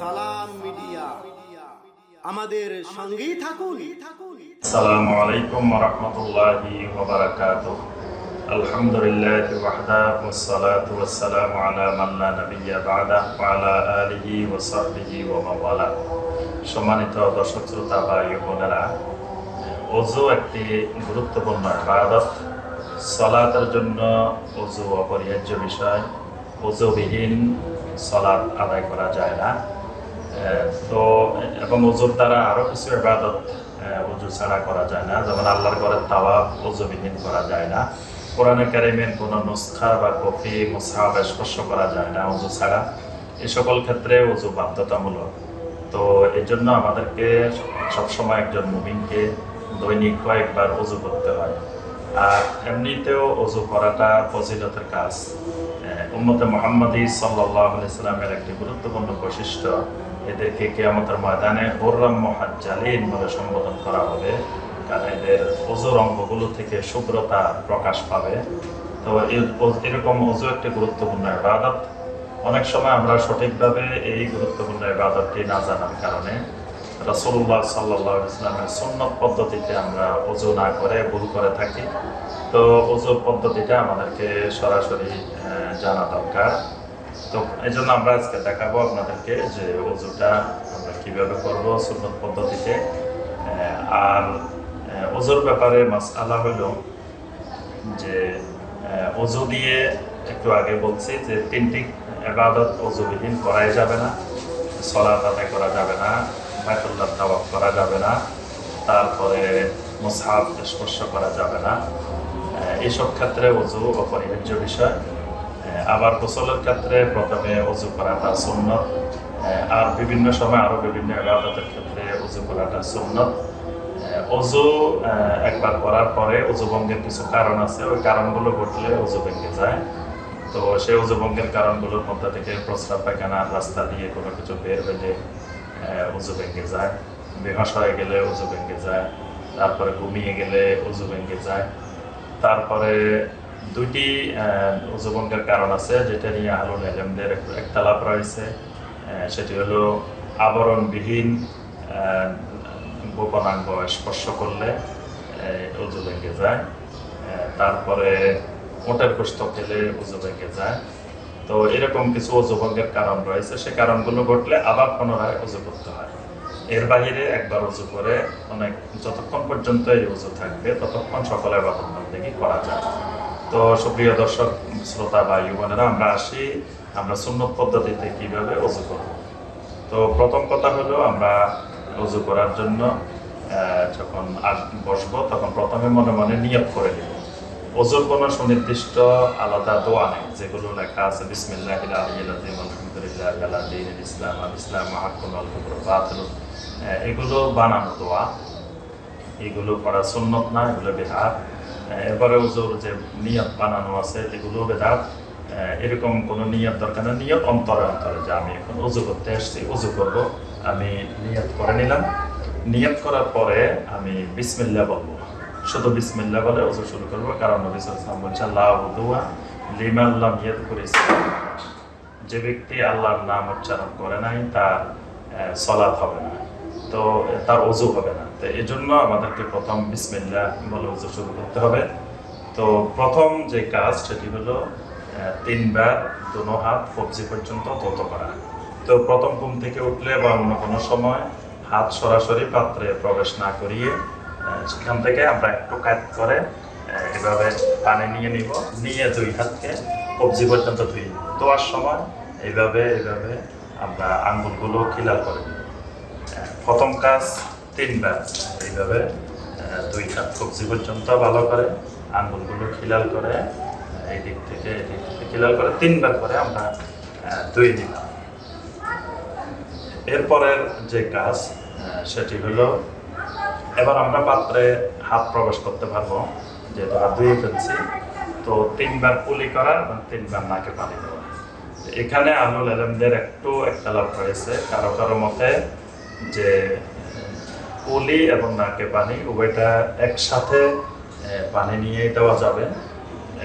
সালাম মিডিয়া। আমাদের সঙ্গেই থাকুন। আলাইকুম রহমতুল্লাহি ওবরাকাতুহ। আলহামদুলিল্লাহ ওয়াহদা ওয়াসসালাতু ওয়াসসালামু আলা মান লা নাবিয়্যা বা'দা ওয়া আলা আলিহি ওয়া সাহবিহি ওয়া মান সম্মানিত দর্শক, শ্রোতা, ভাই বোনেরা, ওযু একটি গুরুত্বপূর্ণ ইবাদত। সালাতের জন্য ওযু অপরিহার্য বিষয়। ওযুবিহীন সালাত আদায় করা যায় না। তো এবং ওজুর দ্বারা আরও কিছু ইবাদত আহ, ওজু ছাড়া করা যায় না। যেমন আল্লাহর ঘরের তাওয়াব ওজুবিহীন করা যায় না। কোরআনে কারিমের কোনো নুসখা বা কফি মুসাহাব স্পর্শ করা যায় না ওজু ছাড়া। এই সকল ক্ষেত্রে ওজু বাধ্যতামূলক। তো এই জন্য আমাদেরকে সবসময় একজন মুমিনকে দৈনিক কয়েকবার ওজু করতে হয়। আর এমনিতেও অজু করাটা ফজিলতের কাজ। উম্মতে মোহাম্মদী সাল্লাহ ইসলামের একটি গুরুত্বপূর্ণ বৈশিষ্ট্য এদেরকে কেয়ামতের ময়দানে হোর্রাম মহাজ্জালিন বলে সম্বোধন করা হবে। কারণ এদের অজুর অঙ্গগুলো থেকে শুভ্রতা প্রকাশ পাবে। তো এরকম অজু একটি গুরুত্বপূর্ণ ইবাদত। অনেক সময় আমরা সঠিকভাবে এই গুরুত্বপূর্ণ ইবাদতটি না জানার কারণে রাসূলুল্লাহ সাল্লাল্লাহু আলাইহি ইসলামের সুন্নত পদ্ধতিতে আমরা অজু না করে, ভুল করে থাকি। তো অজুর পদ্ধতিটা আমাদেরকে সরাসরি জানা দরকার। তো এই জন্য আমরা আজকে দেখাবো আপনাদেরকে যে অজুটা আমরা কীভাবে করব, সুন্নত পদ্ধতিতে। আর অজুর ব্যাপারে মাসআলা হলো যে অজু দিয়ে একটু আগে বলছি যে তিনটি এবাদত অজুবিহীন করাই যাবে না। সলাত আদায় করা যাবে না, বাইতুল্লাহ তাওয়াফ করা যাবে না, তারপরে মুসহাব স্পর্শ করা যাবে না। এইসব ক্ষেত্রে অজু অপরিহার্য বিষয়। আবার গোসলের ক্ষেত্রে প্রথমে অজু করাটা সুন্নত। আর বিভিন্ন সময় আরও বিভিন্ন ইবাদতের ক্ষেত্রে অজু করাটা সুন্নত। অজু একবার করার পরে অজু ভঙ্গের কিছু কারণ আছে, ওই কারণগুলো ঘটলে অজু ভেঙে যায়। তো সেই অজু ভঙ্গের কারণগুলোর মধ্যে থেকে প্রস্রাব পায়খানার রাস্তা দিয়ে কোনো কিছু বের হলে অজু ভেঙে যায়। বেহস হয়ে গেলে অজু ভেঙে যায়। তারপরে ঘুমিয়ে গেলে অজু ভেঙে যায়। তারপরে দুইটি আহ, কারণ আছে যেটা নিয়ে আলুল এলেমদের একতালাপ রয়েছে। সেটি হলো আবরণবিহীন গোপনাঙ্গ স্পর্শ করলে অজু ভেঙে যায়। তারপরে ওটের গোস্ত খেলে অজু ভেঙে যায়। তো এরকম কিছু অজু ভঙ্গের কারণ রয়েছে। সে কারণগুলো ঘটলে আবার পুনরায় অজু করতে হয়। এর বাইরে একবার উজু করে অনেক যতক্ষণ পর্যন্ত এই উজু থাকবে ততক্ষণ সকলের সকলে বাদী করা যায়। তো সুপ্রিয় দর্শক, শ্রোতা বা বোনেরা, আমরা আসি, আমরা সুন্নত পদ্ধতিতে কীভাবে উজু করব? তো প্রথম কথা হলো, আমরা উজু করার জন্য যখন বসবো, তখন প্রথমে মনে মনে নিয়োগ করে নিব। ওজুর কোনো সুনির্দিষ্ট আলাদা দোয়া নেই, যেগুলো লেখা আছে বিসমিল্লাহ ইসলাম, আল ইসলাম আল বাতিল। এগুলো বানানো দোয়া। এগুলো করা সুন্নত না, এগুলো বেদাত এরপরে ওজুর যে নিয়ত বানানো আছে, এগুলো বেদাত এরকম কোনো নিয়ত দরকার না। নিয়ত অন্তরে অন্তরে যে আমি এখন উজু করতে এসেছি উজু করব, আমি নিয়ত করে নিলাম। নিয়ত করার পরে আমি বিসমিল্লাহ বলব। শুধু বিসমিল্লাহ বলে উজু শুরু করব, কারণ নবী সাল্লাল্লাহু আলাইহি বলছেন, লা উদুয়া লিমান লাম যে ব্যক্তি আল্লাহর নাম উচ্চারণ করে নাই, তার সলাৎ হবে না। তো তার অজু হবে না। তো এই জন্য আমাদেরকে প্রথম বিসমিল্লাহ বলে অজু শুরু করতে হবে। তো প্রথম যে কাজ সেটি হলো তিনবার দুনো হাত কবজি পর্যন্ত ধৌত করা। তো প্রথম ঘুম থেকে উঠলে বা অন্য কোনো সময় হাত সরাসরি পাত্রে প্রবেশ না করিয়ে সেখান থেকে আমরা একটু কাজ করে এভাবে পানি নিয়ে নিব। নিয়ে দুই হাতকে কবজি পর্যন্ত ধুই ধোয়ার সময় এইভাবে এইভাবে আমরা আঙ্গুলগুলো খিলাল করে নিব। প্রথম কাজ তিনবার। এইভাবে দুই হাত কবজি পর্যন্ত ভালো করে, আঙ্গুলগুলো খিলাল করে এই দিক থেকে এই দিক থেকে খিলাল করে, তিনবার করে আমরা ধুয়ে নিলাম। এরপরের যে কাজ সেটি হলো, এবার আমরা পাত্রে হাত প্রবেশ করতে পারব, যেহেতু হাত ধুয়ে ফেলছি, তো তিনবার কুলি করা এবং তিনবার নাকে পানি দেওয়া এখানে আলুল আলমদের একটু একটা লাভ রয়েছে কারও কারও মতে যে কুলি এবং নাকে পানি, উভয়টা একসাথে পানি নিয়ে দেওয়া যাবে।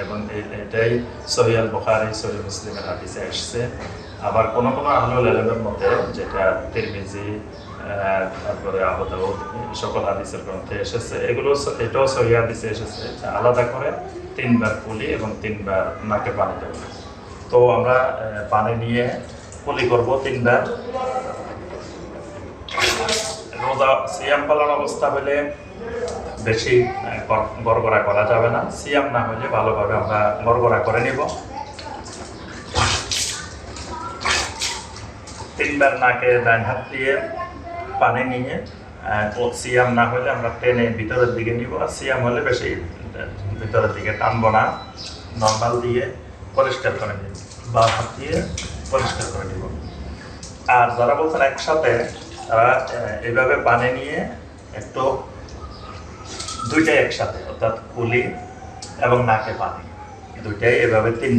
এবং এটাই সহিয়াল বখারি সহি মুসলিমের হাদিসে এসছে আবার কোন কোনো আহলুল আলমের মতে, যেটা তিরমিজি তারপরে এই সকল হাদিসের গ্রন্থে এসেছে, এগুলো এটাও সহি হাদিসে এসেছে আলাদা করে তিনবার কুলি এবং তিনবার নাকে পানি দেবো তো আমরা পানি নিয়ে কুলি করব তিনবার। রোজা, সিয়াম পালন অবস্থা হলে বেশি গড়গড়া করা যাবে না। সিয়াম না হলে ভালোভাবে আমরা গড়গড়া করে নিব। তিনবার নাকে ডান হাত দিয়ে পানি নিয়ে সিয়াম না হলে আমরা টেনে ভিতরের দিকে নিব। আর সিয়াম হলে বেশি ভিতরের দিকে টানবো না। নর্মাল দিয়ে পরিষ্কার করে নিব। বা হাত দিয়ে পরিষ্কার করে নিব। আর যারা বলছেন একসাথে তারা এইভাবে পানি নিয়ে একটু দুইটাই একসাথে, অর্থাৎ কুলি এবং নাকে পানি দুইটাই এভাবে তিন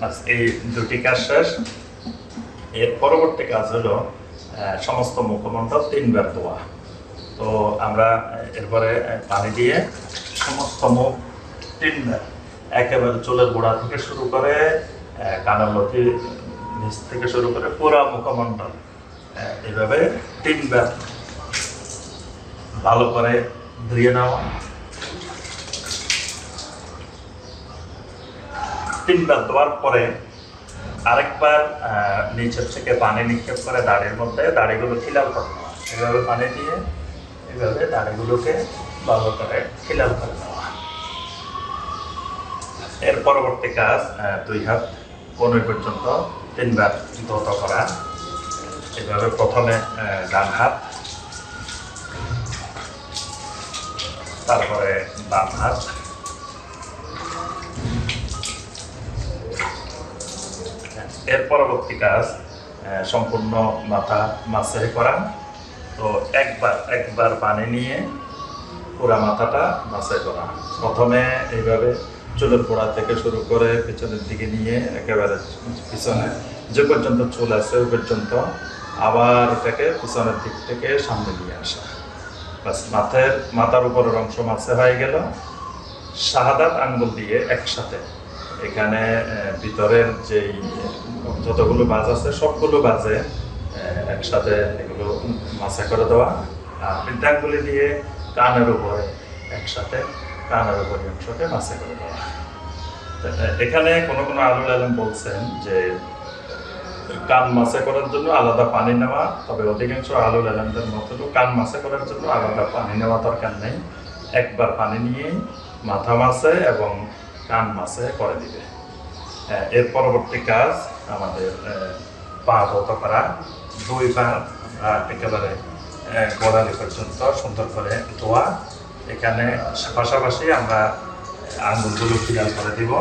বাস, এই দুটি কাজ শেষ। এর পরবর্তী কাজ হলো সমস্ত মুখমণ্ডল তিনবার ধোয়া। তো আমরা এরপরে পানি দিয়ে সমস্ত মুখ তিনবার। একেবারে চুলের গোড়া থেকে শুরু করে কানের লতি নিচ থেকে শুরু করে পুরো মুখমণ্ডল আহ, এইভাবে তিনবার ভালো করে ধুয়ে নেওয়া তিনবার দেওয়ার পরে আরেকবার নিচের থেকে পানি নিক্ষেপ করে দাড়ির মধ্যে দাড়িগুলো খিলাল করে নেওয়া এভাবে পানি দিয়ে এভাবে দাড়িগুলোকে ভালো করে খিলাল করে নেওয়া এর পরবর্তী কাজ দুই হাত কনুই পর্যন্ত তিনবার ধৌত করা এভাবে প্রথমে ডান হাত। তারপরে বাম হাত। এর পরবর্তী কাজ সম্পূর্ণ মাথা মাসাই করা তো একবার একবার পানি নিয়ে পুরা মাথাটা মাসাই করা প্রথমে এইভাবে চুলের গোড়া থেকে শুরু করে পিছনের দিকে নিয়ে একেবারে পিছনে যে পর্যন্ত চুল আছে ওই পর্যন্ত আবার এটাকে পিছনের দিক থেকে সামনে নিয়ে আসা। বাস, মাথার মাথার উপরের অংশ মাছে হয়ে গেল। শাহাদাত আঙ্গুল দিয়ে একসাথে। এখানে ভিতরের যেই যতগুলো বাজ আছে সবগুলো বাজে একসাথে এগুলো মাছা করে দেওয়া। আর বৃদ্ধাঙ্গুলি দিয়ে কানের উপরে একসাথে কানের উপরে মাছা করে দেওয়া এখানে কোনো কোনো আলুল আলম বলছেন যে, কান মাছে করার জন্য আলাদা পানি নেওয়া, তবে অধিকাংশ আলুল আলমদের মতো কান মাছে করার জন্য আলাদা পানি নেওয়া দরকার নেই। একবার পানি নিয়ে মাথা মাছে এবং কান মাছে করে দিবে। এর পরবর্তী কাজ আমাদের পা ধৌত করা, দুই পা একেবারে গোড়ালি পর্যন্ত সুন্দর করে ধোয়া এখানে পাশাপাশি আমরা আঙুলগুলো ফিরাল করে দিব।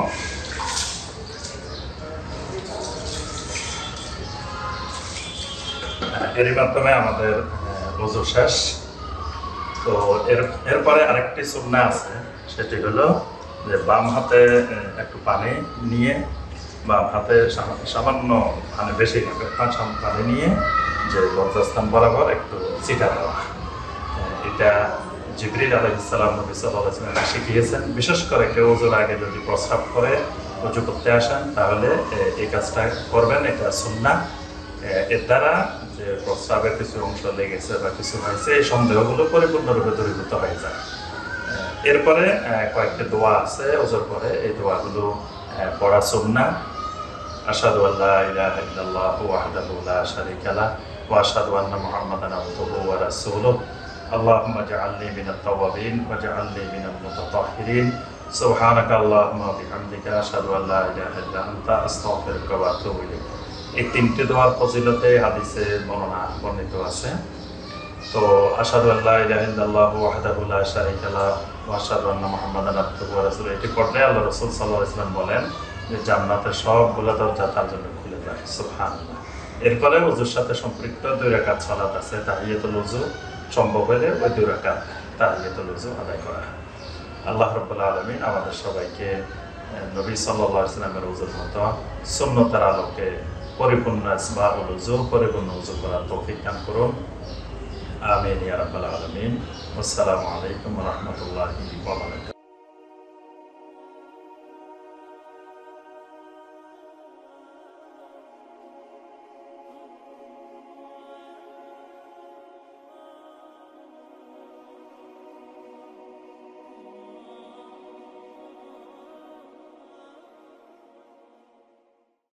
এরই মাধ্যমে আমাদের রোজো শেষ। তো এর, এরপরে আরেকটি সুন্না আছে, সেটি হলো যে বাম হাতে একটু পানি নিয়ে, বাম হাতে সামান্য পানি বেশি পানি নিয়ে যে লজ্জাস্থান বরাবর একটু চিটা দেওয়া। এটা জিবরিল আলহিসাল্লাম নবী সাল্লাহ শিখিয়েছেন, বিশেষ করে কেউ ওজোর আগে যদি প্রস্রাব করে উজু করতে আসেন, তাহলে এই কাজটা করবেন, এটা সুন্না এর দ্বারা যে প্রস্রাবের কিছু অংশ লেগেছে বা কিছু হয়েছে, এই সন্দেহগুলো পরিপূর্ণরূপে দূরীভূত হয়ে যায়। এরপরে কয়েকটা দোয়া আছে ওজোর পরে এই দোয়াগুলো পড়া সুন্না আশহাদু আল্লা ইলাহা ইল্লাল্লাহু ওয়াহদাহু লা শারীকা লাহ ওয়া আন্না মুহাম্মাদান আবদুহু ওয়া রাসূলুহু। اللهم اجعلني من التوابين واجعلني من المتطهرين سبحانك اللهم وبحمدك أشهد أن لا إله إلا أنت أستغفرك وأتوب إليك এই তিনটি দোয়ার ফজিলতে হাদিসে বর্ণনা বর্ণিত আছে তো আশহাদু আল্লাহ ইলাহা ইল্লাল্লাহু ওয়াহদাহু লা শারীকা লাহ ওয়া আশহাদু আন্না মুহাম্মাদান আবদুহু ওয়া রাসূলুহু এটি পড়লে আল্লাহ রাসূল সাল্লাল্লাহু আলাইহি ওয়াসাল্লাম বলেন যে জান্নাতের সবগুলো দরজা তার জন্য খুলে যায় সুবহানাল্লাহ এরপরে ওজুর সাথে সম্পৃক্ত দুই রাকাত সালাত আছে তাহিয়াতুল ওযু সম্ভব হলে ওই দুই রাকাত তাহিয়াতুল ওযু আদায় করা। আল্লাহ রাব্বুল আলামিন আমাদের সবাইকে নবী সাল্লা সাল্লামের উজুর মতো সুন্নতের আলোকে পরিপূর্ণ ইসবাহুল ওযু পরিপূর্ণ ওযু করার তৌফিক দান করুন। আমিন, ইয়া রাব্বাল আলামিন। আসসালামু আলাইকুম রাহমাতুল্লাহি ওয়া বারাকাতুহু।